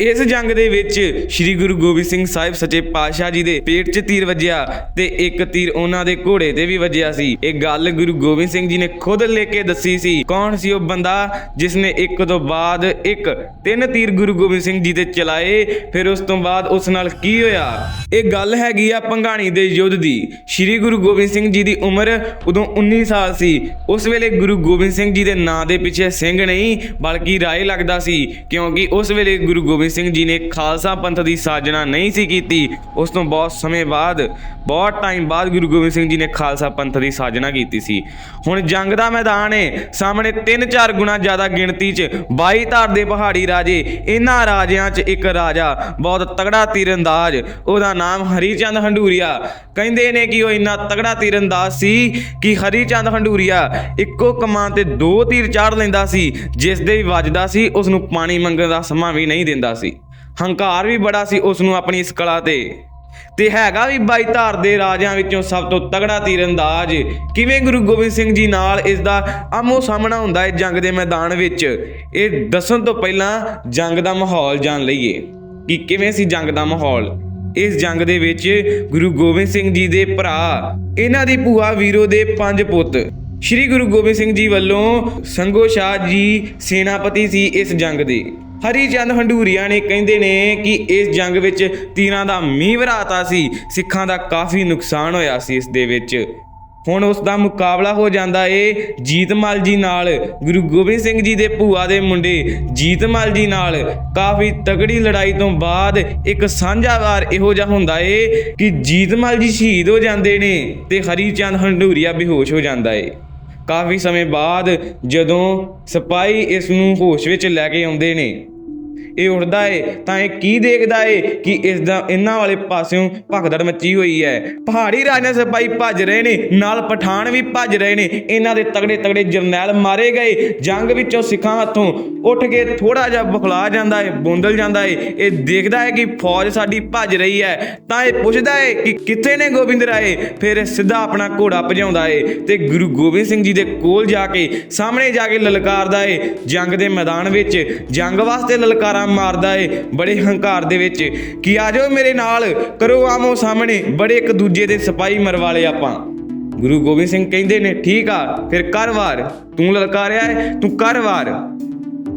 ਇਸ ਜੰਗ ਦੇ ਵਿੱਚ ਸ੍ਰੀ ਗੁਰੂ ਗੋਬਿੰਦ ਸਿੰਘ ਸਾਹਿਬ ਸੱਚੇ ਪਾਤਸ਼ਾਹ ਜੀ ਦੇ ਪੇਟ 'ਚ ਤੀਰ ਵੱਜਿਆ ਤੇ ਇੱਕ ਤੀਰ ਉਹਨਾਂ ਦੇ ਘੋੜੇ ਤੇ ਵੀ ਵੱਜਿਆ ਸੀ। ਇਹ ਗੱਲ ਗੁਰੂ ਗੋਬਿੰਦ ਸਿੰਘ ਜੀ ਨੇ ਖੁਦ ਲੈ ਕੇ ਦੱਸੀ ਸੀ। ਕੌਣ ਸੀ ਉਹ ਬੰਦਾ ਜਿਸ ਨੇ ਇੱਕ ਤੋਂ ਬਾਅਦ ਇੱਕ, ਤਿੰਨ ਤੀਰ ਗੁਰੂ ਗੋਬਿੰਦ ਸਿੰਘ ਜੀ ਤੇ ਚਲਾਏ, ਫਿਰ ਉਸ ਤੋਂ ਬਾਅਦ ਉਸ ਨਾਲ ਕੀ ਹੋਇਆ? ਇਹ ਗੱਲ ਹੈਗੀ ਆ ਪੰਘਾਣੀ ਦੇ ਯੁੱਧ ਦੀ। ਸ੍ਰੀ ਗੁਰੂ ਗੋਬਿੰਦ ਸਿੰਘ ਜੀ ਦੀ ਉਮਰ ਉਦੋਂ 19 ਸਾਲ ਸੀ। ਉਸ ਵੇਲੇ ਗੁਰੂ ਗੋਬਿੰਦ ਸਿੰਘ ਜੀ ਦੇ ਨਾਂ ਦੇ ਪਿੱਛੇ ਸਿੰਘ ਨਹੀਂ, ਬਲਕਿ ਰਾਏ ਲੱਗਦਾ ਸੀ, ਕਿਉਂਕਿ ਉਸ ਵੇਲੇ ਗੁਰੂ ਗੋਬਿੰਦ ਸਿੰਘ ਜੀ ਨੇ ਖਾਲਸਾ ਪੰਥ ਦੀ ਸਾਜਨਾ ਨਹੀਂ ਸੀ ਕੀਤੀ, ਉਸ ਤੋਂ ਬਹੁਤ ਸਮੇਂ ਬਾਅਦ, ਬਹੁਤ ਟਾਈਮ ਬਾਅਦ ਗੁਰੂ ਗੋਬਿੰਦ ਸਿੰਘ ਜੀ ਨੇ ਖਾਲਸਾ ਪੰਥ ਦੀ ਸਾਜਨਾ ਕੀਤੀ ਸੀ। ਹੁਣ ਜੰਗ ਦਾ ਮੈਦਾਨ ਹੈ ਸਾਹਮਣੇ 3-4 ਗੁਣਾ ਜ਼ਿਆਦਾ ਗਿਣਤੀ 'ਚ 22 ਧਾਰ ਦੇ ਪਹਾੜੀ ਰਾਜੇ ਇਹਨਾਂ ਰਾਜਿਆਂ 'ਚ ਇੱਕ ਰਾਜਾ, ਬਹੁਤ ਤਗੜਾ ਤੀਰੰਦਾਜ਼ ਉਹਦਾ ਨਾਮ ਹਰੀਚੰਦ ਹੰਡੂਰੀਆ। ਕਹਿੰਦੇ ਨੇ ਕਿ ਉਹ ਇੰਨਾ ਤਗੜਾ ਤੀਰੰਦਾਜ਼ ਸੀ ਕਿ ਹਰੀਚੰਦ ਹੰਡੂਰੀਆ ਇੱਕੋ ਕਮਾਨ ਤੇ ਦੋ ਤੀਰ ਚਾੜ ਲੈਂਦਾ ਸੀ, ਜਿਸ ਦੇ ਵੀ ਵੱਜਦਾ ਸੀ ਉਸ ਨੂੰ ਪਾਣੀ ਮੰਗਣ ਦਾ ਸਮਾਂ ਵੀ ਨਹੀਂ ਦਿੰਦਾ ਸੀ। ਹੰਕਾਰ ਵੀ ਬੜਾ ਸੀ ਉਸ ਨੂੰ ਆਪਣੀ ਇਸ ਕਲਾ ਤੇ। ਤੇ ਹੈਗਾ ਵੀ ਬਾਈ ਧਾਰ ਦੇ ਰਾਜਿਆਂ ਵਿੱਚੋਂ ਸਭ ਤੋਂ ਤਗੜਾ ਤੀਰੰਦਾਜ਼ ਕਿਵੇਂ ਗੁਰੂ ਗੋਬਿੰਦ ਸਿੰਘ ਜੀ ਨਾਲ ਇਸ ਦਾ ਆਮੋ ਸਾਹਮਣਾ ਹੁੰਦਾ ਹੈ ਜੰਗ ਦੇ ਮੈਦਾਨ ਵਿੱਚ? ਇਹ ਦੱਸਣ ਤੋਂ ਪਹਿਲਾਂ ਜੰਗ ਦਾ ਮਾਹੌਲ ਜਾਣ ਲਈਏ। ਕਿ ਕਿਵੇਂ ਸੀ ਜੰਗ ਦਾ ਮਾਹੌਲ? ਇਸ ਜੰਗ ਦੇ ਵਿੱਚ ਗੁਰੂ ਗੋਬਿੰਦ ਸਿੰਘ ਜੀ ਦੇ ਭਰਾ, ਇਹਨਾਂ ਦੀ ਭੂਆ ਵੀਰੋ ਦੇ ਪੰਜ ਪੁੱਤ। ਸ਼੍ਰੀ ਗੁਰੂ ਗੋਬਿੰਦ ਸਿੰਘ ਜੀ ਵੱਲੋਂ ਸੰਗੋ ਸ਼ਾਹ ਜੀ ਸੈਨਾਪਤੀ ਸੀ ਇਸ ਜੰਗ ਦੇ। ਹਰੀ ਚੰਦ ਹੰਡੂਰੀਆ ਨੇ ਕਹਿੰਦੇ ਨੇ ਕਿ ਇਸ ਜੰਗ ਵਿੱਚ ਤੀਰਾਂ ਦਾ ਮੀਂਹ ਵਰਾਤਾ ਸੀ, ਸਿੱਖਾਂ ਦਾ ਕਾਫੀ ਨੁਕਸਾਨ ਹੋਇਆ ਸੀ ਇਸ ਦੇ ਵਿੱਚ। ਹੁਣ ਉਸ ਦਾ ਮੁਕਾਬਲਾ ਹੋ ਜਾਂਦਾ ਏ ਜੀਤਮਲ ਜੀ ਨਾਲ। ਗੁਰੂ ਗੋਬਿੰਦ ਸਿੰਘ ਜੀ ਦੇ ਭੂਆ ਦੇ ਮੁੰਡੇ ਜੀਤਮਲ ਜੀ ਨਾਲ। ਕਾਫੀ ਤਗੜੀ ਲੜਾਈ ਤੋਂ ਬਾਅਦ ਇੱਕ ਸਾਂਝਾ ਵਾਰ ਇਹੋ ਜਿਹਾ ਹੁੰਦਾ ਏ ਕਿ ਜੀਤਮਲ ਜੀ ਸ਼ਹੀਦ ਹੋ ਜਾਂਦੇ ਨੇ ਤੇ ਹਰੀ ਚੰਦ ਹੰਡੂਰੀਆ ਬੇਹੋਸ਼ ਹੋ ਜਾਂਦਾ ਏ। ਕਾਫੀ ਸਮੇਂ ਬਾਅਦ ਜਦੋਂ ਸਿਪਾਹੀ ਇਸ ਨੂੰ ਹੋਸ਼ ਵਿੱਚ ਲੈ ਕੇ ਆਉਂਦੇ ਨੇ ਇਹ ਉੱਠਦਾ ਏ, ਤਾਂ ਇਹ ਕੀ ਦੇਖਦਾ ਏ ਕਿ ਇਸ ਦਾ ਇਹਨਾਂ ਵਾਲੇ ਪਾਸਿਓਂ ਭਗਦੜ ਮੱਚੀ ਹੋਈ ਹੈ। ਪਹਾੜੀ ਰਾਜਾ ਸਿਪਾਹੀ ਭੱਜ ਰਹੇ ਨੇ, ਨਾਲ ਪਠਾਨ ਵੀ ਭੱਜ ਰਹੇ ਨੇ। ਇਹਨਾਂ ਦੇ ਤਗੜੇ ਤਗੜੇ ਜਰਨੈਲ ਮਾਰੇ ਗਏ। ਜੰਗ ਵਿੱਚੋਂ ਸਿੱਖਾਂ ਹੱਥੋਂ ਉੱਠ ਕੇ ਥੋੜਾ ਜਿਹਾ ਬਖਲਾ ਜਾਂਦਾ ਏ, ਬੁੰਦਲ ਜਾਂਦਾ ਏ। ਇਹ ਦੇਖਦਾ ਹੈ ਕਿ ਫੌਜ ਸਾਡੀ ਭੱਜ ਰਹੀ ਹੈ। ਤਾਂ ਇਹ ਪੁੱਛਦਾ ਏ ਕਿ ਕਿੱਥੇ ਨੇ ਗੋਬਿੰਦ ਰਾਏ? ਫਿਰ ਇਹ ਸਿੱਧਾ ਆਪਣਾ ਘੋੜਾ ਭਜਾਉਂਦਾ ਏ ਤੇ ਗੁਰੂ ਗੋਬਿੰਦ ਸਿੰਘ ਜੀ ਦੇ ਕੋਲ ਜਾ ਕੇ ਸਾਹਮਣੇ ਜਾ ਕੇ ਲਲਕਾਰਦਾ ਏ। ਜੰਗ ਦੇ ਮੈਦਾਨ ਵਿੱਚ ਜੰਗ ਵਾਸਤੇ ਲਲਕਾਰਾਂ ਮਾਰਦਾ ਏ, ਬੜੇ ਹੰਕਾਰ ਦੇ ਵਿੱਚ। ਕਿ ਆ ਮੇਰੇ ਨਾਲ, ਕਰੋ ਆਮੋ ਸਾਹਮਣੇ, ਬੜੇ ਇੱਕ ਦੂਜੇ ਦੇ ਸਿਪਾਹੀ ਮਰਵਾਲੇ ਆਪਾਂ। ਗੁਰੂ ਗੋਬਿੰਦ ਸਿੰਘ ਕਹਿੰਦੇ ਨੇ, ਠੀਕ ਆ, ਫਿਰ ਕਰ ਵਾਰ। ਤੂੰ ਲਲਕਾਰਿਆ ਏ, ਤੂੰ ਕਰ ਵਾਰ।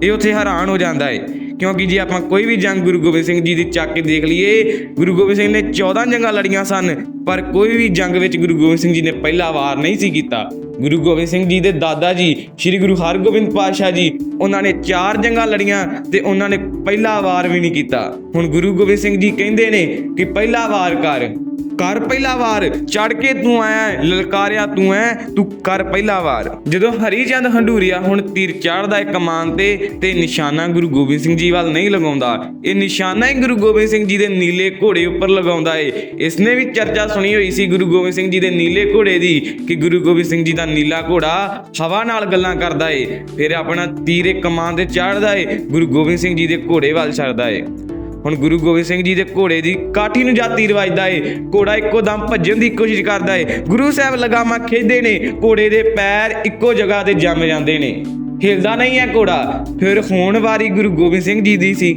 ਇਹ ਉੱਥੇ ਹੈਰਾਨ ਹੋ ਜਾਂਦਾ ਏ, ਕਿਉਂਕਿ ਜੇ ਆਪਾਂ ਕੋਈ ਵੀ ਜੰਗ ਗੁਰੂ ਗੋਬਿੰਦ ਸਿੰਘ ਜੀ ਦੀ ਚੱਕ ਕੇ ਦੇਖ ਲਈਏ, ਗੁਰੂ ਗੋਬਿੰਦ ਸਿੰਘ ਨੇ 14 ਜੰਗਾਂ ਲੜੀਆਂ ਸਨ ਪਰ ਕੋਈ ਵੀ ਜੰਗ ਵਿੱਚ ਗੁਰੂ ਗੋਬਿੰਦ ਸਿੰਘ ਜੀ ਨੇ ਪਹਿਲਾ ਵਾਰ ਨਹੀਂ ਸੀ ਕੀਤਾ। ਗੁਰੂ ਗੋਬਿੰਦ ਸਿੰਘ ਜੀ ਦੇ ਦਾਦਾ ਜੀ ਸ੍ਰੀ ਗੁਰੂ ਹਰਗੋਬਿੰਦ ਪਾਤਸ਼ਾਹ ਜੀ ਉਹਨਾਂ ਨੇ ਚਾਰ ਜੰਗਾਂ ਲੜੀਆਂ ਤੇ ਉਹਨਾਂ ਨੇ ਪਹਿਲਾ ਵਾਰ ਵੀ ਨਹੀਂ ਕੀਤਾ। ਹੁਣ ਗੁਰੂ ਗੋਬਿੰਦ ਸਿੰਘ ਜੀ ਕਹਿੰਦੇ ਨੇ ਕਿ ਪਹਿਲਾ ਵਾਰ ਕਰ। ਕਰ ਪਹਿਲਾ ਵਾਰ ਚੜ ਕੇ ਤੂੰ ਆਇਆ ਹੈ, ਲਲਕਾਰਿਆ ਤੂੰ ਐ ਤੂੰ ਕਰ ਪਹਿਲਾ ਵਾਰ। ਜਦੋਂ ਹਰੀ ਚੰਦ ਹੰਡੂਰੀਆ ਹੁਣ ਤੀਰ ਚਾੜਦਾ ਹੈ ਕਮਾਨ ਤੇ ਤੇ ਨਿਸ਼ਾਨਾ ਗੁਰੂ ਗੋਬਿੰਦ ਸਿੰਘ ਜੀ ਵੱਲ ਨਹੀਂ ਲਗਾਉਂਦਾ। ਇਹ ਨਿਸ਼ਾਨਾ ਹੀ ਗੁਰੂ ਗੋਬਿੰਦ ਸਿੰਘ ਜੀ ਦੇ ਨੀਲੇ ਘੋੜੇ ਉੱਪਰ ਲਗਾਉਂਦਾ ਏ। ਇਸ ਨੇ ਵੀ ਚਰਚਾ ਸੁਣੀ ਹੋਈ ਸੀ ਗੁਰੂ ਗੋਬਿੰਦ ਸਿੰਘ ਜੀ ਦੇ ਨੀਲੇ ਘੋੜੇ ਦੀ ਕਿ ਗੁਰੂ ਗੋਬਿੰਦ ਸਿੰਘ ਜੀ ਦਾ ਨੀਲਾ ਘੋੜਾ ਹਵਾ ਨਾਲ ਗੱਲਾਂ ਕਰਦਾ ਏ, ਫਿਰ ਆਪਣਾ ਤੀਰ ਕਮਾਨ ਤੇ ਚਾੜਦਾ ਏ, ਗੁਰੂ ਗੋਬਿੰਦ ਸਿੰਘ ਜੀ ਦੇ ਘੋੜੇ ਵੱਲ ਛੱਡਦਾ ਏ। ਹੁਣ ਗੁਰੂ ਗੋਬਿੰਦ ਸਿੰਘ ਜੀ ਦੇ ਘੋੜੇ ਦੀ ਕਾਠੀ ਨੂੰ ਜਾ ਤੀਰ ਵੱਜਦਾ ਏ, ਘੋੜਾ ਇੱਕੋ ਦਮ ਭੱਜਣ ਦੀ ਕੋਸ਼ਿਸ਼ ਕਰਦਾ ਏ। ਗੁਰੂ ਸਾਹਿਬ ਲਗਾਮਾਂ ਖੇਡਦੇ ਨੇ, ਘੋੜੇ ਦੇ ਪੈਰ ਇੱਕੋ ਜਗ੍ਹਾ ਤੇ ਜੰਮ ਜਾਂਦੇ ਨੇ। ਹਿਲਦਾ ਨਹੀਂ ਹੈ ਘੋੜਾ, ਫਿਰ ਹੋਣ ਵਾਰੀ ਗੁਰੂ ਗੋਬਿੰਦ ਸਿੰਘ ਜੀ ਦੀ ਸੀ।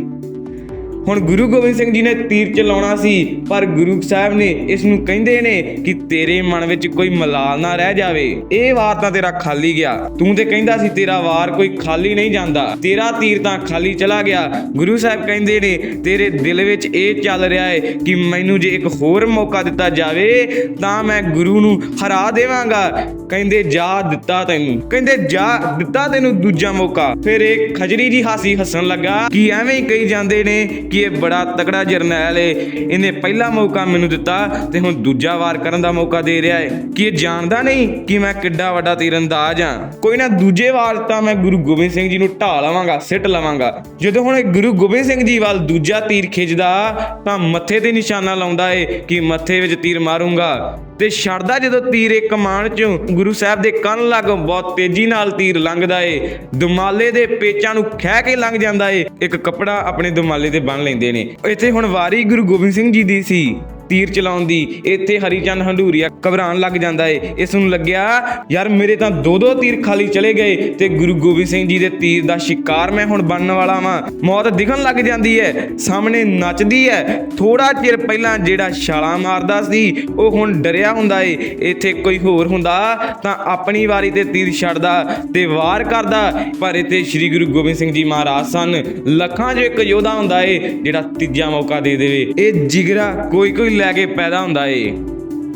ਹੁਣ ਗੁਰੂ ਗੋਬਿੰਦ ਸਿੰਘ ਜੀ ਨੇ ਤੀਰ ਚਲਾਉਣਾ ਸੀ, ਪਰ ਗੁਰੂ ਸਾਹਿਬ ਨੇ ਇਸ ਨੂੰ ਕਹਿੰਦੇ ਨੇ ਕਿ ਤੇਰੇ ਮਨ ਵਿੱਚ ਕੋਈ ਮਲਾਲ ਨਾ ਰਹਿ ਜਾਵੇ। ਇਹ ਵਾਰ ਤਾਂ ਤੇਰਾ ਖਾਲੀ ਗਿਆ। ਤੂੰ ਤੇ ਕਹਿੰਦਾ ਸੀ ਤੇਰਾ ਵਾਰ ਕੋਈ ਖਾਲੀ ਨਹੀਂ ਜਾਂਦਾ। ਤੇਰਾ ਤੀਰ ਤਾਂ ਖਾਲੀ ਚਲਾ ਗਿਆ। ਗੁਰੂ ਸਾਹਿਬ ਕਹਿੰਦੇ ਨੇ, ਤੇਰੇ ਦਿਲ ਵਿੱਚ ਇਹ ਚੱਲ ਰਿਹਾ ਹੈ ਕਿ ਮੈਨੂੰ ਜੇ ਇੱਕ ਹੋਰ ਮੌਕਾ ਦਿੱਤਾ ਜਾਵੇ, ਤਾਂ ਮੈਂ ਗੁਰੂ ਨੂੰ ਹਰਾ ਦੇਵਾਂਗਾ। ਕਹਿੰਦੇ, ਜਾ ਦਿੱਤਾ ਤੈਨੂੰ। ਕਹਿੰਦੇ, ਜਾ ਦਿੱਤਾ ਤੈਨੂੰ ਦੂਜਾ ਮੌਕਾ। ਫਿਰ ਇਹ ਖਜਰੀ ਜੀ ਹਾਸੀ ਹੱਸਣ ਲੱਗਾ ਕਿ ਐਵੇਂ ਹੀ ਕਹੀ ਜਾਂਦੇ ਨੇ ਕਿ ਇਹ ਬੜਾ ਤਕੜਾ ਜਰਨੈਲ ਏ। ਇਹਨੇ ਪਹਿਲਾ ਮੌਕਾ ਮੈਨੂੰ ਦਿੱਤਾ ਤੇ ਹੁਣ ਦੂਜਾ ਵਾਰ ਕਰਨ ਦਾ ਮੌਕਾ ਦੇ ਰਿਹਾ ਏ। ਕਿ ਇਹ ਜਾਣਦਾ ਨਹੀਂ ਕਿ ਮੈਂ ਕਿੱਡਾ ਵੱਡਾ ਤੀਰੰਦਾਜ਼ ਆ? ਕੋਈ ਨਾ ਦੂਜੇ ਵਾਰ ਤਾਂ ਮੈਂ ਗੁਰੂ ਗੋਬਿੰਦ ਸਿੰਘ ਜੀ ਨੂੰ ਢਾ ਲਵਾਂਗਾ, ਸਿੱਟ ਲਵਾਂਗਾ। ਜਦੋਂ ਹੁਣ ਗੁਰੂ ਗੋਬਿੰਦ ਸਿੰਘ ਜੀ ਵੱਲ ਦੂਜਾ ਤੀਰ ਖਿੱਚਦਾ ਤਾਂ ਮੱਥੇ ਤੇ ਨਿਸ਼ਾਨਾ ਲਾਉਂਦਾ ਏ ਕਿ ਮੱਥੇ ਵਿੱਚ ਤੀਰ ਮਾਰੂੰਗਾ। ਤੇ ਛੱਡਦਾ ਜਦੋਂ ਤੀਰ ਇੱਕ ਕਮਾਨ ਚੋਂ ਗੁਰੂ ਸਾਹਿਬ ਦੇ ਕੰਨ ਲੱਗ ਬਹੁਤ ਤੇਜ਼ੀ ਨਾਲ ਤੀਰ ਲੰਘਦਾ ਏ, ਦੁਮਾਲੇ ਦੇ ਪੇਚਾਂ ਨੂੰ ਖਹਿ ਕੇ ਲੰਘ ਜਾਂਦਾ ਏ, ਇੱਕ ਕੱਪੜਾ ਆਪਣੇ ਦੁਮਾਲੇ ਤੇ ਬੰਨ ਲੈਂਦੇ ਨੇ। ਇੱਥੇ ਹੁਣ ਵਾਰੀ ਗੁਰੂ ਗੋਬਿੰਦ ਸਿੰਘ ਜੀ ਦੀ ਸੀ। ਤੀਰ ਚਲਾਉਣ ਦੀ। ਇੱਥੇ ਹਰੀਚੰਦ ਹੰਡੂਰੀਆ ਘਬਰਾਉਣ ਲੱਗ ਜਾਂਦਾ ਏ। ਇਸ ਨੂੰ ਲੱਗਿਆ, ਯਾਰ ਮੇਰੇ ਤਾਂ ਦੋ ਦੋ ਤੀਰ ਖਾਲੀ ਚਲੇ ਗਏ ਤੇ ਗੁਰੂ ਗੋਬਿੰਦ ਸਿੰਘ ਜੀ ਦੇ ਤੀਰ ਦਾ ਸ਼ਿਕਾਰ ਮੈਂ ਹੁਣ ਬਣਨ ਵਾਲਾ ਵਾਂ। ਮੌਤ ਦਿਖਣ ਲੱਗ ਜਾਂਦੀ ਹੈ ਸਾਹਮਣੇ ਨੱਚਦੀ ਹੈ ਥੋੜਾ ਚਿਰ ਪਹਿਲਾਂ ਜਿਹੜਾ ਛਾਲਾਂ ਮਾਰਦਾ ਸੀ, ਉਹ ਹੁਣ ਡਰਿਆ ਹੁੰਦਾ ਏ। ਇੱਥੇ ਕੋਈ ਹੋਰ ਹੁੰਦਾ ਤਾਂ ਆਪਣੀ ਵਾਰੀ ਤੇ ਤੀਰ ਛੱਡਦਾ ਤੇ ਵਾਰ ਕਰਦਾ। ਪਰ ਇੱਥੇ ਸ੍ਰੀ ਗੁਰੂ ਗੋਬਿੰਦ ਸਿੰਘ ਜੀ ਮਹਾਰਾਜ ਸਨ। ਲੱਖਾਂ 'ਚ ਇੱਕ ਯੋਧਾ ਹੁੰਦਾ ਏ, ਜਿਹੜਾ ਤੀਜਾ ਮੌਕਾ ਦੇ ਦੇਵੇ। ਇਹ ਜਿਗਰਾ ਕੋਈ ਕੋਈ ਲੈ ਕੇ ਪੈਦਾ ਹੁੰਦਾ ਏ।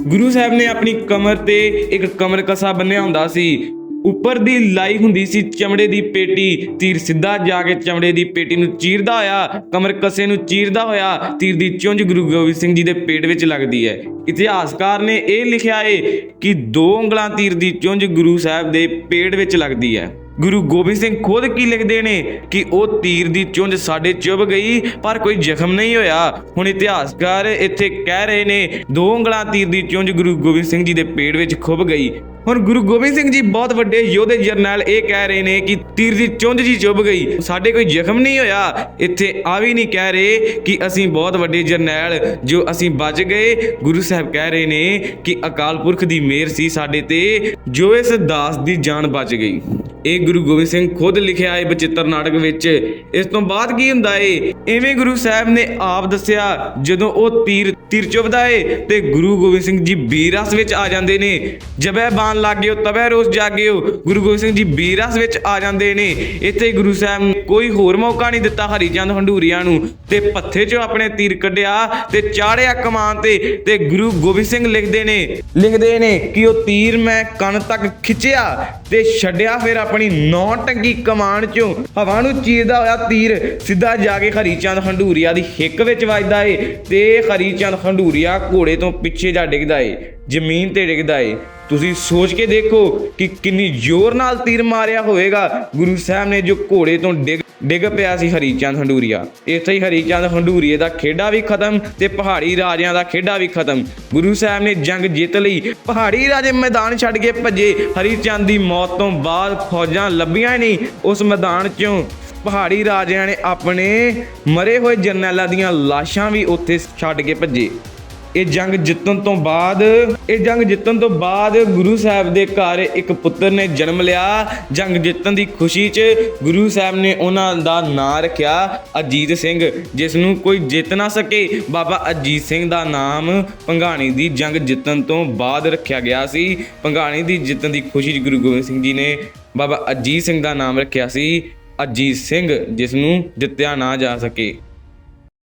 ਗੁਰੂ ਸਾਹਿਬ ਨੇ ਆਪਣੀ ਕਮਰ ਤੇ ਇੱਕ ਕਮਰ ਕਸਾ ਬੰਨਿਆ ਹੁੰਦਾ ਸੀ। ਉੱਪਰ ਦੀ ਲਾਈ ਹੁੰਦੀ ਸੀ ਚਮੜੇ ਦੀ ਪੇਟੀ। ਤੀਰ ਸਿੱਧਾ ਜਾ ਕੇ ਚਮੜੇ ਦੀ ਪੇਟੀ ਨੂੰ ਚੀਰਦਾ ਹੋਇਆ, ਕਮਰ ਕਸੇ ਨੂੰ ਚੀਰਦਾ ਹੋਇਆ, ਤੀਰ ਦੀ ਚੁੰਝ ਗੁਰੂ ਗੋਬਿੰਦ ਸਿੰਘ ਜੀ ਦੇ ਪੇਟ ਵਿੱਚ ਲੱਗਦੀ ਹੈ। ਇਤਿਹਾਸਕਾਰ ਨੇ ਇਹ ਲਿਖਿਆ ਏ ਕਿ ਦੋ ਉਂਗਲਾਂ ਤੀਰ ਦੀ ਚੁੰਝ ਗੁਰੂ ਸਾਹਿਬ ਦੇ ਪੇਟ ਵਿੱਚ ਲੱਗਦੀ ਹੈ। ਗੁਰੂ ਗੋਬਿੰਦ ਸਿੰਘ ਖੁਦ ਕੀ ਲਿਖਦੇ ਨੇ ਕਿ ਉਹ ਤੀਰ ਦੀ ਚੁੰਝ ਸਾਡੇ ਚੁਭ ਗਈ, ਪਰ ਕੋਈ ਜ਼ਖਮ ਨਹੀਂ ਹੋਇਆ। ਹੁਣ ਇਤਿਹਾਸਕਾਰ ਇੱਥੇ ਕਹਿ ਰਹੇ ਨੇ, ਦੋ ਉਂਗਲਾਂ ਤੀਰ ਦੀ ਚੁੰਝ ਗੁਰੂ ਗੋਬਿੰਦ ਸਿੰਘ ਜੀ ਦੇ ਪੇਟ ਵਿੱਚ ਖੁੱਭ ਗਈ। ਹੁਣ ਗੁਰੂ ਗੋਬਿੰਦ ਸਿੰਘ ਜੀ ਬਹੁਤ ਵੱਡੇ ਯੋਧੇ ਜਰਨੈਲ ਇਹ ਕਹਿ ਰਹੇ ਨੇ ਕਿ ਤੀਰ ਦੀ ਚੁੰਝ ਜੀ ਚੁੱਭ ਗਈ, ਸਾਡੇ ਕੋਈ ਜ਼ਖਮ ਨਹੀਂ ਹੋਇਆ। ਇੱਥੇ ਆ ਵੀ ਨਹੀਂ ਕਹਿ ਰਹੇ ਕਿ ਅਸੀਂ ਬਹੁਤ ਵੱਡੇ ਜਰਨੈਲ ਜੋ ਅਸੀਂ ਬਚ ਗਏ। ਗੁਰੂ ਸਾਹਿਬ ਕਹਿ ਰਹੇ ਨੇ ਕਿ ਅਕਾਲ ਪੁਰਖ ਦੀ ਮਿਹਰ ਸੀ ਸਾਡੇ ਤੇ, ਜੋ ਇਸ ਦਾਸ ਦੀ ਜਾਨ ਬਚ ਗਈ। ਇਹ ਗੁਰੂ ਗੋਬਿੰਦ ਸਿੰਘ ਖੁਦ ਲਿਖਿਆ ਹੈ ਬਚਿੱਤਰ ਨਾਟਕ ਵਿੱਚ। ਇਸ ਤੋਂ ਬਾਅਦ ਕੀ ਹੁੰਦਾ ਏ? ਐਵੇਂ ਗੁਰੂ ਸਾਹਿਬ ਨੇ ਆਪ ਦੱਸਿਆ, ਜਦੋਂ ਉਹ ਤੀਰ ਤੀਰ ਚੁੱਭਦਾ ਏ ਤੇ ਗੁਰੂ ਗੋਬਿੰਦ ਸਿੰਘ ਜੀ ਬੀਰਸ ਵਿੱਚ ਆ ਜਾਂਦੇ ਨੇ। ਜਬੈ ਬਾਣ ਲੱਗਿਓ ਤਬੈ ਰੋਸ ਜਾਗਿਓ, ਗੁਰੂ ਗੋਬਿੰਦ ਸਿੰਘ ਜੀ ਬੀਰਸ ਵਿੱਚ ਆ ਜਾਂਦੇ ਨੇ। ਇੱਥੇ ਗੁਰੂ ਸਾਹਿਬ ਨੇ ਕੋਈ ਹੋਰ ਮੌਕਾ ਨਹੀਂ ਦਿੱਤਾ ਹਰੀਚੰਦ ਹੰਡੂਰੀਆਂ ਨੂੰ। ਤੇ ਪੱਥੇ 'ਚੋਂ ਆਪਣੇ ਤੀਰ ਕੱਢਿਆ ਤੇ ਚਾੜਿਆ ਕਮਾਨ ਤੇ ਤੇ ਗੁਰੂ ਗੋਬਿੰਦ ਸਿੰਘ ਲਿਖਦੇ ਨੇ। ਲਿਖਦੇ ਨੇ ਕਿ ਉਹ ਤੀਰ ਮੈਂ ਕੰਨ ਤੱਕ ਖਿੱਚਿਆ ਤੇ ਛੱਡਿਆ ਫਿਰ ਆਪਣੀ ਨੌ ਟੰਗੀ ਕਮਾਨ 'ਚੋਂ। ਹਵਾ ਨੂੰ ਚੀਰਦਾ ਹੋਇਆ ਤੀਰ ਸਿੱਧਾ ਜਾ ਕੇ ਹਰੀਚੰਦ ਹੰਡੂਰੀਆ ਦੀ ਹਿੱਕ ਵਿੱਚ ਵੱਜਦਾ ਏ ਤੇ ਹਰੀਚੰਦ ਹੰਡੂਰੀਆ ਘੋੜੇ ਤੋਂ ਪਿੱਛੇ ਜਾ ਡਿੱਗਦਾ ਏ, ਜ਼ਮੀਨ ਤੇ ਡਿੱਗਦਾ ਏ। ਤੁਸੀਂ ਸੋਚ ਕੇ ਦੇਖੋ ਕਿ ਕਿੰਨੀ ਜ਼ੋਰ ਨਾਲ ਤੀਰ ਮਾਰਿਆ ਹੋਵੇਗਾ। ਗੁਰੂ ਸਾਹਿਬ ਨੇ ਜੋ ਘੋੜੇ ਤੋਂ ਡਿੱਗ ਡਿੱਗ ਪਿਆ ਸੀ ਹਰੀਚੰਦ ਹੰਡੂਰੀਆ ਇੱਥੇ ਹੀ ਹਰੀਚੰਦ ਹੰਡੂਰੀਏ ਦਾ ਖੇਡਾ ਵੀ ਖਤਮ ਤੇ ਪਹਾੜੀ ਰਾਜਿਆਂ ਦਾ ਖੇਡਾ ਵੀ ਖਤਮ। ਗੁਰੂ ਸਾਹਿਬ ਨੇ ਜੰਗ ਜਿੱਤ ਲਈ ਪਹਾੜੀ ਰਾਜੇ ਮੈਦਾਨ ਛੱਡ ਕੇ ਭੱਜੇ। ਹਰੀਚੰਦ ਦੀ ਮੌਤ ਤੋਂ ਬਾਅਦ ਫੌਜਾਂ ਲੱਭੀਆਂ ਹੀ ਨਹੀਂ। ਉਸ ਮੈਦਾਨ 'ਚੋਂ ਪਹਾੜੀ ਰਾਜਿਆਂ ਨੇ ਆਪਣੇ ਮਰੇ ਹੋਏ ਜਰਨੈਲਾਂ ਦੀਆਂ ਲਾਸ਼ਾਂ ਵੀ ਉੱਥੇ ਛੱਡ ਕੇ ਭੱਜੇ। ਇਹ ਜੰਗ ਜਿੱਤਣ ਤੋਂ ਬਾਅਦ, ਇਹ ਜੰਗ ਜਿੱਤਣ ਤੋਂ ਬਾਅਦ ਗੁਰੂ ਸਾਹਿਬ ਦੇ ਘਰ ਇੱਕ ਪੁੱਤਰ ਨੇ ਜਨਮ ਲਿਆ। ਜੰਗ ਜਿੱਤਣ ਦੀ ਖੁਸ਼ੀ 'ਚ ਗੁਰੂ ਸਾਹਿਬ ਨੇ ਉਹਨਾਂ ਦਾ ਨਾਂ ਰੱਖਿਆ ਅਜੀਤ ਸਿੰਘ, ਜਿਸ ਨੂੰ ਕੋਈ ਜਿੱਤ ਨਾ ਸਕੇ। ਬਾਬਾ ਅਜੀਤ ਸਿੰਘ ਦਾ ਨਾਮ ਭੰਗਾਣੀ ਦੀ ਜੰਗ ਜਿੱਤਣ ਤੋਂ ਬਾਅਦ ਰੱਖਿਆ ਗਿਆ ਸੀ। ਭੰਗਾਣੀ ਦੀ ਜਿੱਤਣ ਦੀ ਖੁਸ਼ੀ 'ਚ ਗੁਰੂ ਗੋਬਿੰਦ ਸਿੰਘ ਜੀ ਨੇ ਬਾਬਾ ਅਜੀਤ ਸਿੰਘ ਦਾ ਨਾਮ ਰੱਖਿਆ ਸੀ। ਅਜੀਤ ਸਿੰਘ ਜਿਸ ਨੂੰ ਜਿੱਤਿਆ ਨਾ ਜਾ ਸਕੇ।